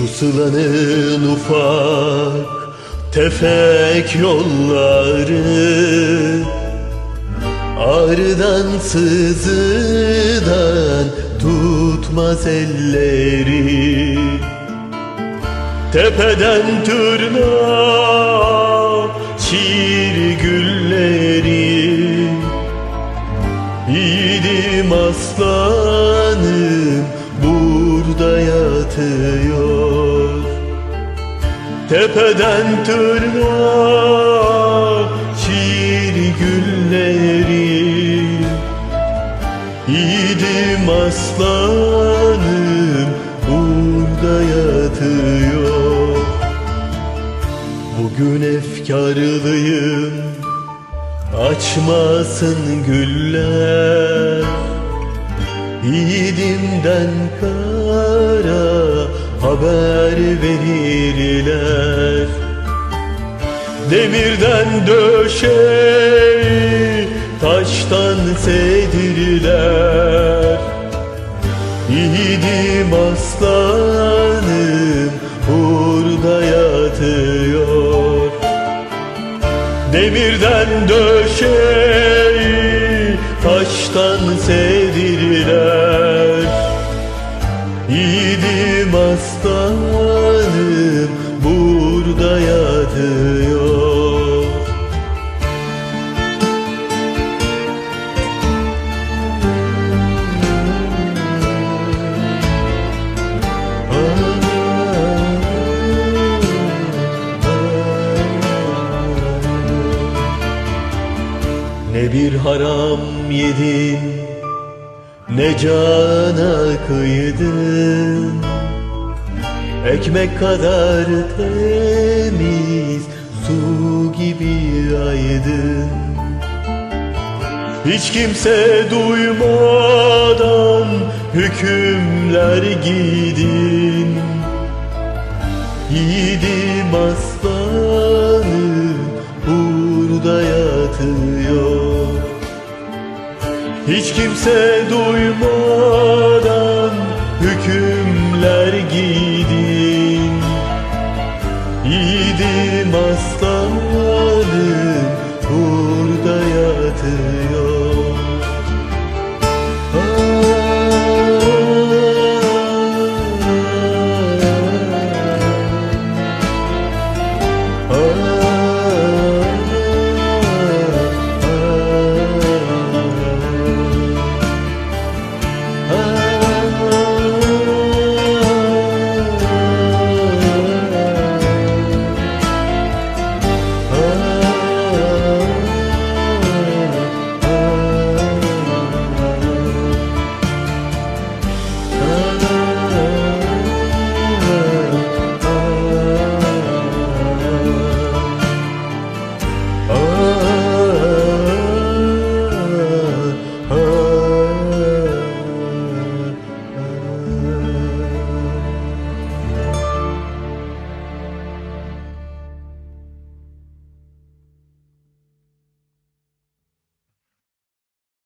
Şu sılanın ufak tefek yolları Ağrıdan sızıdan tutmaz elleri. Tepeden tırnağa çiğri gülleri Yiğidim aslanım burada yatıyor Tepeden tırnağa çiğri gülleri. Yiğidim aslanım burada yatıyor. Bugün efkarlıyım açmasın güller. Yiğidimden kara haber verirler. Demirden döşeyi taştan sedirler Yiğidim aslanım burada yatıyor. Demirden döşeyi taştan sedirler aslanım burada yatıyor. Ne bir haram yedin Ne cana kıydın Ekmek kadar temiz Su gibi aydın. Hiç kimse duymadan Hükümler giydin Yiğidim aslanım burada yatıyor. Hiç kimse duymadan Benim burada yatıyor.